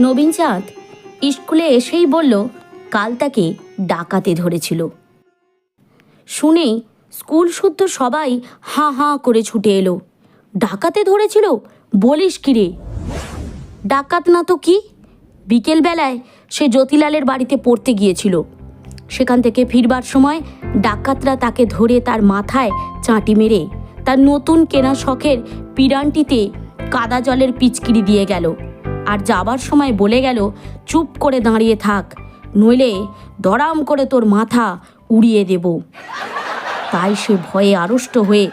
নবীন চাঁদ স্কুলে এসেই বলল, কাল তাকে ডাকাতে ধরেছিল। শুনে স্কুল শুদ্ধ সবাই হাঁ হাঁ করে ছুটে এলো। ডাকাতে ধরেছিল? বলিস কি রে? ডাকাত না তো কি? বিকেলবেলায় সে জ্যোতিলালের বাড়িতে পড়তে গিয়েছিল। সেখান থেকে ফিরবার সময় ডাকাতরা তাকে ধরে তার মাথায় চাঁটি মেরে তার নতুন কেনা শখের পিরানটিতে কাদা জলের পিচকিরি দিয়ে গেল। আর যাবার সময় বলে গেল, চুপ করে দাঁড়িয়ে থাক, নইলে দরাম করে তোর মাথা উড়িয়ে দেব। তাই সে ভয়ে আড়ষ্ট হয়ে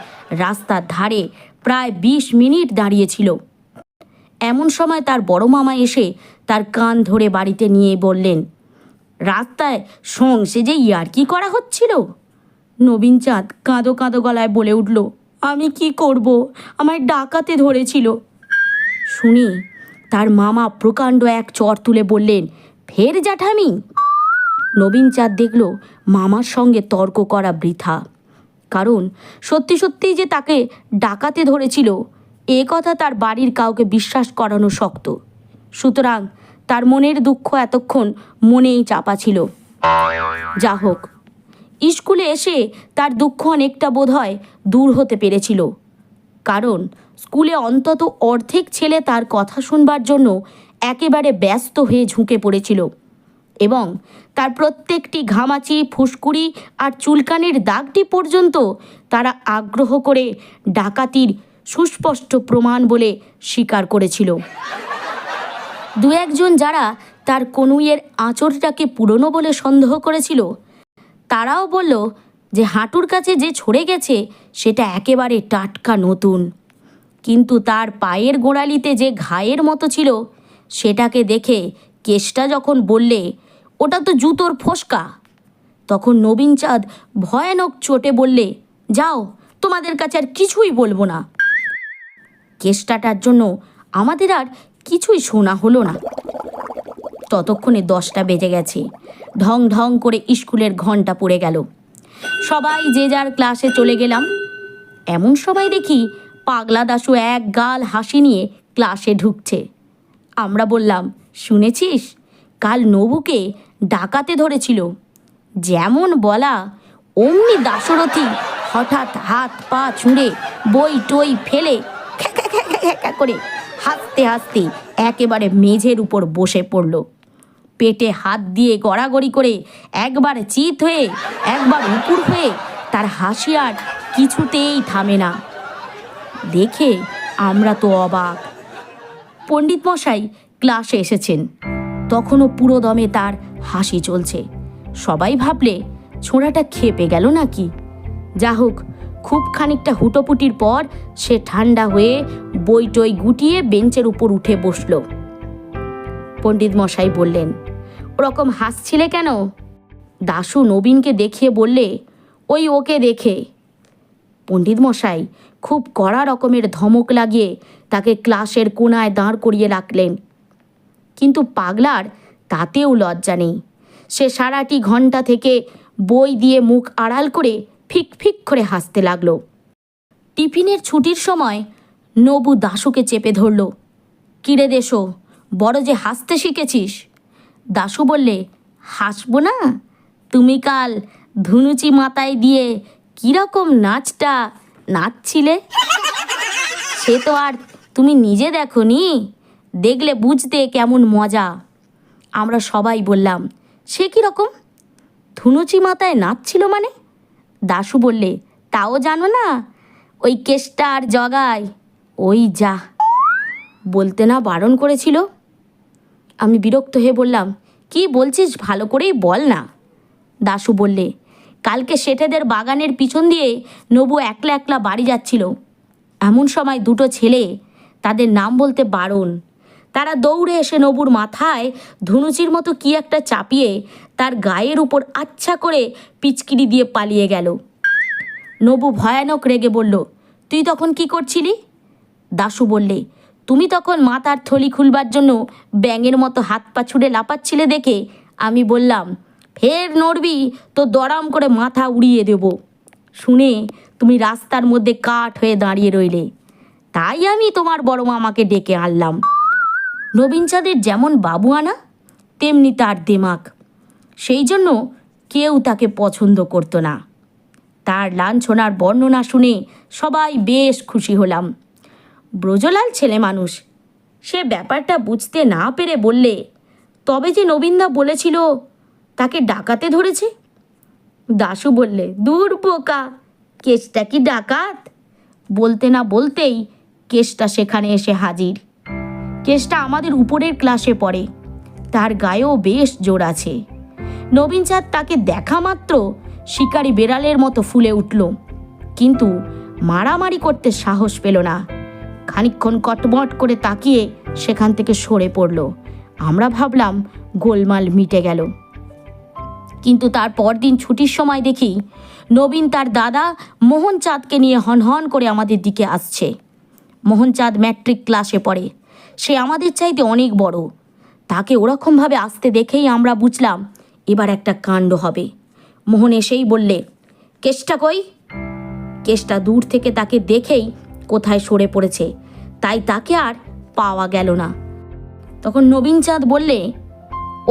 রাস্তার ধারে প্রায় বিশ মিনিট দাঁড়িয়েছিল। এমন সময় তার বড় মামা এসে তার কান ধরে বাড়িতে নিয়ে বললেন, রাস্তায় সং সে যে ইয়ার্কি করা হচ্ছিল? নবীন চাঁদ কাঁদো কাঁদো গলায় বলে উঠল, আমি কি করব? আমায় ডাকাতে ধরেছিল। শুনে তার মামা প্রকাণ্ড এক চর তুলে বললেন, ফের জ্যাঠামি। নবীন চাঁদ দেখল মামার সঙ্গে তর্ক করা বৃথা। কারণ সত্যি সত্যিই যে তাকে ডাকাতে ধরেছিল, এ কথা তার বাড়ির কাউকে বিশ্বাস করানো শক্ত। সুতরাং তার মনের দুঃখ এতক্ষণ মনেই চাপা ছিল। যা হোক স্কুলে এসে তার দুঃখ অনেকটা বোধ হয় দূর হতে পেরেছিল। কারণ স্কুলে অন্তত অর্ধেক ছেলে তার কথা শুনবার জন্য একেবারে ব্যস্ত হয়ে ঝুঁকে পড়েছিল এবং তার প্রত্যেকটি ঘামাচি, ফুসকুড়ি আর চুলকানির দাগটি পর্যন্ত তারা আগ্রহ করে ডাকাতির সুস্পষ্ট প্রমাণ বলে স্বীকার করেছিল। দু একজন যারা তার কনুইয়ের আঁচড়টাকে পুরনো বলে সন্দেহ করেছিল, তারাও বলল যে হাঁটুর কাছে যে ছড়ে গেছে, সেটা একেবারে টাটকা নতুন। কিন্তু তার পায়ের গোড়ালিতে যে ঘায়ের মতো ছিল, সেটাকে দেখে কেষ্টা যখন বললে, ওটা তো জুতোর ফোসকা। তখন নবীন চাঁদ ভয়ানক চোটে বললে, যাও, তোমাদের কাছে আর কিছুই বলব না। কেষ্টাটার জন্য আমাদের আর কিছুই শোনা হলো না। ততক্ষণে দশটা বেজে গেছে। ঢং ঢং করে স্কুলের ঘণ্টা পড়ে গেল। সবাই যে যার ক্লাসে চলে গেলাম। এমন সবাই দেখি পাগলা দাশু এক গাল হাসি নিয়ে ক্লাসে ঢুকছে। আমরা বললাম, শুনেছিস? কাল নবুকে ডাকাতে ধরেছিল। যেমন বলা, অমনি দাশরথী হঠাৎ হাত পা ছুঁড়ে বই টই ফেলে করে হাসতে হাসতে একেবারে মেঝের উপর বসে পড়ল। পেটে হাত দিয়ে গড়াগড়ি করে একবার চিত হয়ে, একবার উপুর হয়ে তার হাসি আর কিছুতেই থামে না। দেখে আমরা তো অবাক। পণ্ডিত মশাই ক্লাসে এসেছেন। তখনও পুরো দমে তার হাসি চলছে। সবাই ভাবলে, ছোঁড়াটা খেপে গেল নাকি? যা হোক খুব খানিকটা হুটোপুটির পর সে ঠান্ডা হয়ে বই টই গুটিয়ে বেঞ্চের উপর উঠে বসল। পণ্ডিত মশাই বললেন ওরকম হাসছিলে কেন? দাশু নবীনকে দেখিয়ে বললে, ওই ওকে দেখে। পণ্ডিত মশাই খুব কড়া রকমের ধমক লাগিয়ে তাকে ক্লাসের কোনায় দাঁড় করিয়ে রাখলেন। কিন্তু পাগলার তাতেও লজ্জা নেই। সে সারাটি ঘণ্টা থেকে বই দিয়ে মুখ আড়াল করে ফিক ফিক করে হাসতে লাগল। টিফিনের ছুটির সময় নবু দাশুকে চেপে ধরল, কিরে দেশো, বড় যে হাসতে শিখেছিস? দাশু বললে, হাসবো না? তুমি কাল ধুনুচি মাথায় দিয়ে কীরকম নাচটা নাচছিলে? সে তো আর তুমি নিজে দেখো নি দেখলে বুঝতে কেমন মজা। আমরা সবাই বললাম, সে কীরকম? ধুনুচি মাথায় নাচছিল মানে? দাশু বললে, তাও জানো না, ওই কেষ্টা আর জগায়, ওই যা। বলতে না বারণ করেছিল? আমি বিরক্ত হয়ে বললাম কি বলছিস ভালো করেই বল না। দাশু বললে, কালকে শেঠেদের বাগানের পিছন দিয়ে নবু একলা একলা বাড়ি যাচ্ছিল। এমন সময় দুটো ছেলে, তাদের নাম বলতে বারণ। তারা দৌড়ে এসে নবুর মাথায় ধনুচির মতো কি একটা চাপিয়ে তার গায়ের উপর আচ্ছা করে পিচকিরি দিয়ে পালিয়ে গেল। নবু ভয়ানক রেগে বলল, তুই তখন কি করছিলি? দাশু বললে তুমি তখন মাথার থলি খুলবার জন্য ব্যাঙের মতো হাত পা ছুড়ে লাপাচ্ছিলে দেখে আমি বললাম, ফের নড়বি, তো দরাম করে মাথা উড়িয়ে দেব। শুনে তুমি রাস্তার মধ্যে কাঠ হয়ে দাঁড়িয়ে রইলে। তাই আমি তোমার বড় মামাকে ডেকে আনলাম। নবীন চাঁদের যেমন বাবু আনা, তেমনি তার দেমাক সেই জন্য কেউ তাকে পছন্দ করতো না। তার লাঞ্ছনার বর্ণনা শুনে সবাই বেশ খুশি হলাম। ব্রজলাল ছেলে মানুষ। সে ব্যাপারটা বুঝতে না পেরে বললে, তবে যে নবীনদা বলেছিল তাকে ডাকাতে ধরেছে? দাশু বললে, দূর পোকা কেসটা কি ডাকাত? বলতে না বলতেই কেসটা সেখানে এসে হাজির। কেসটা আমাদের উপরের ক্লাসে পড়ে, তার গায়েও বেশ জোর আছে। নবীন চাঁদ তাকে দেখা মাত্র শিকারি বেড়ালের মতো ফুলে উঠল, কিন্তু মারামারি করতে সাহস পেল না। খানিকক্ষণ কটমট করে তাকিয়ে সেখান থেকে সরে পড়ল। আমরা ভাবলাম গোলমাল মিটে গেল। কিন্তু তার পরদিন ছুটির সময় দেখি নবীন তার দাদা মোহন চাঁদকে নিয়ে হনহন করে আমাদের দিকে আসছে। মোহন চাঁদ ম্যাট্রিক ক্লাসে পড়ে। সে আমাদের চাইতে অনেক বড়। তাকে ওরকমভাবে আসতে দেখেই আমরা বুঝলাম এবার একটা কাণ্ড হবে। মোহন এসেই বললে কেসটা কই? কেসটা দূর থেকে তাকে দেখেই কোথায় সরে পড়েছে। তাই তাকে আর পাওয়া গেল না। তখন নবীন চাঁদ বললে,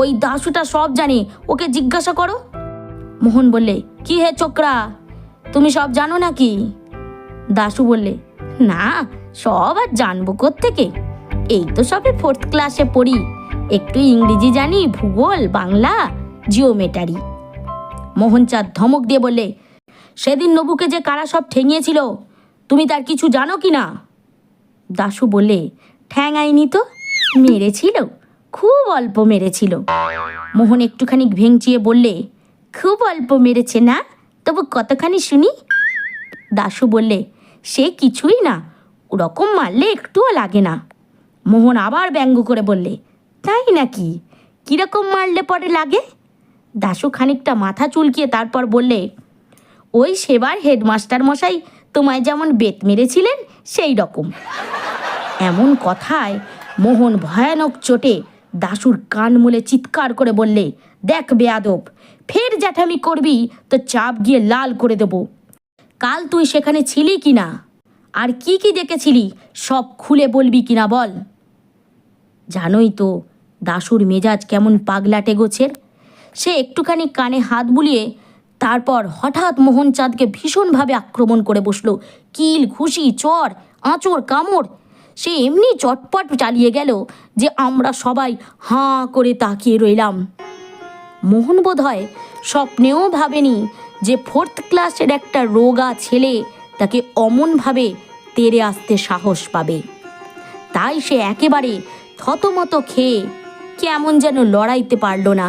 ওই দাসুটা সব জানে, ওকে জিজ্ঞাসা করো। মোহন বললে, কি হে চোকরা তুমি সব জানো নাকি? দাশু বললে, না, সব আর জানব থেকে এই তো সবে ফোর্থ ক্লাসে পড়ি, একটু ইংরেজি জানি, ভূগোল, বাংলা জিওমেটারি মোহনচাঁদ ধমক দিয়ে বললে, সেদিন নবুকে যে কারা সব ঠেঙিয়েছিল, তুমি তার কিছু জানো কি না? দাশু বললে ঠ্যাঙায়নি তো? মেরেছিল? খুব অল্প মেরেছিল। মোহন একটুখানি ভেঙচিয়ে বললে, খুব অল্প মেরেছে না? তবু কতখানি শুনি? দাশু বললে, সে কিছুই না, ওরকম মারলে একটুও লাগে না। মোহন আবার ব্যঙ্গ করে বললে, তাই নাকি? কীরকম মারলে পরে লাগে? দাশু খানিকটা মাথা চুলকিয়ে তারপর বললে, ওই সেবার হেডমাস্টার মশাই তোমায় যেমন বেত মেরেছিলেন, সেই রকম। এমন কথায় মোহন ভয়ানক চোটে দাশুর কান মুলে চিৎকার করে বললে, দেখ বেয়াদব, ফের জ্যাঠামি করবি, তো চাপ গিয়ে লাল করে দেব। কাল তুই সেখানে ছিলি কি না? আর কি কি দেখেছিলি, সব খুলে বলবি কিনা বল? জানোই তো দাশুর মেজাজ কেমন পাগলাটে গোছের। সে একটুখানি কানে হাত বুলিয়ে তারপর হঠাৎ মোহন চাঁদকে ভীষণভাবে আক্রমণ করে বসল। কিল, ঘুষি, চর, আঁচড়, কামড়। সে এমনি চটপট চালিয়ে গেল যে আমরা সবাই হাঁ করে তাকিয়ে রইলাম। মোহন বোধ হয় স্বপ্নেও ভাবেনি যে ফোর্থ ক্লাসের একটা রোগা ছেলে তাকে অমনভাবে তেরে আসতে সাহস পাবে। তাই সে একেবারে থতমত খেয়ে কেমন যেন লড়াইতে পারল না।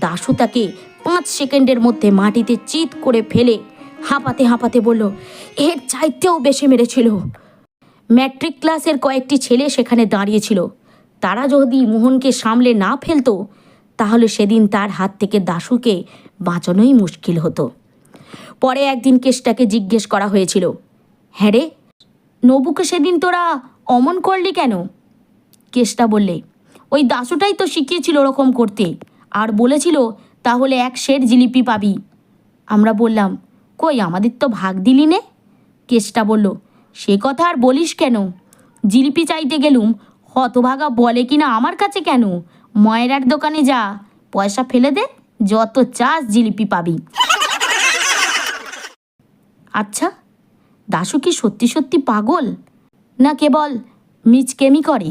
দাশু তাকে পাঁচ সেকেন্ডের মধ্যে মাটিতে চিৎ করে ফেলে হাঁপাতে হাঁপাতে বলল, এর চাইতেও বেশি মেরেছিল। ম্যাট্রিক ক্লাসের কয়েকটি ছেলে সেখানে দাঁড়িয়েছিল। তারা যদি মোহনকে সামলে না ফেলতো, তাহলে সেদিন তার হাত থেকে দাশুকে বাঁচানোই মুশকিল হতো। পরে একদিন কেসটাকে জিজ্ঞেস করা হয়েছিল হ্যাঁ রে, নবুকে সেদিন তোরা অমন করলি কেন? কেসটা বললে, ওই দাসুটাই তো শিখিয়েছিল ওরকম করতে, আর বলেছিল তাহলে এক শের জিলিপি পাবি। আমরা বললাম, কই, আমাদের তো ভাগ দিলি নে? কেসটা বলল, সে কথা আর বলিস কেন? জিলিপি চাইতে গেলুম, হতভাগা বলে কিনা আমার কাছে কেন? ময়রার দোকানে যা, পয়সা ফেলে দে, যত চাস জিলিপি পাবি। আচ্ছা দাশু কি সত্যি সত্যি পাগল? না কেবল মিচকেমি করে?